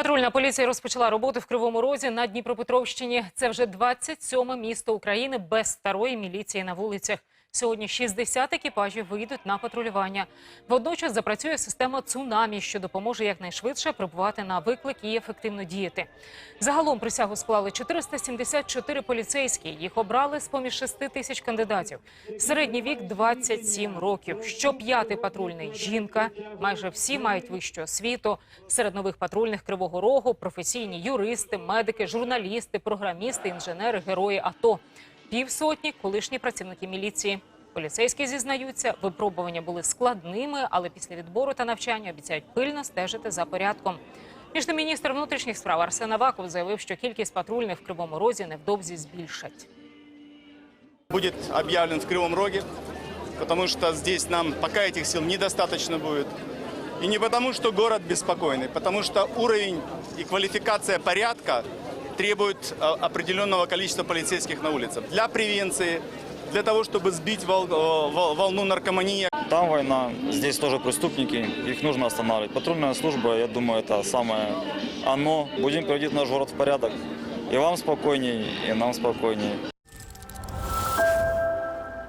Патрульна поліція розпочала роботу в Кривому Розі на Дніпропетровщині. Це вже 27-ме місто України без старої міліції на вулицях. Сьогодні 60 екіпажів вийдуть на патрулювання. Водночас запрацює система цунамі, що допоможе якнайшвидше прибувати на виклик і ефективно діяти. Загалом присягу склали 474 поліцейські. Їх обрали з поміж 6 тисяч кандидатів. Середній вік 27 років. Щоп'ятий патрульний жінка. Майже всі мають вищу освіту. Серед нових патрульних Кривого Рогу професійні юристи, медики, журналісти, програмісти, інженери, герої АТО Півсотні колишні працівники міліції. Поліцейські зізнаються, випробування були складними, але після відбору та навчання обіцяють пильно стежити за порядком. Між тим, міністр внутрішніх справ Арсен Аваков заявив, що кількість патрульних в Кривому Розі невдовзі збільшать. будет объявлен в Кривом Роге, потому что здесь нам пока этих сил недостаточно будет. И не потому, что город беспокойный, потому что уровень и квалификация порядка требует а, определенного количества полицейских на улицах. Для превенции, для того, чтобы сбить вол- э, вол- волну наркомании, Там война, здесь тоже преступники, их нужно останавливать. Патрульная служба, я думаю, это самое оно. Будем приводить наш город в порядок. И вам спокойней, и нам спокойней.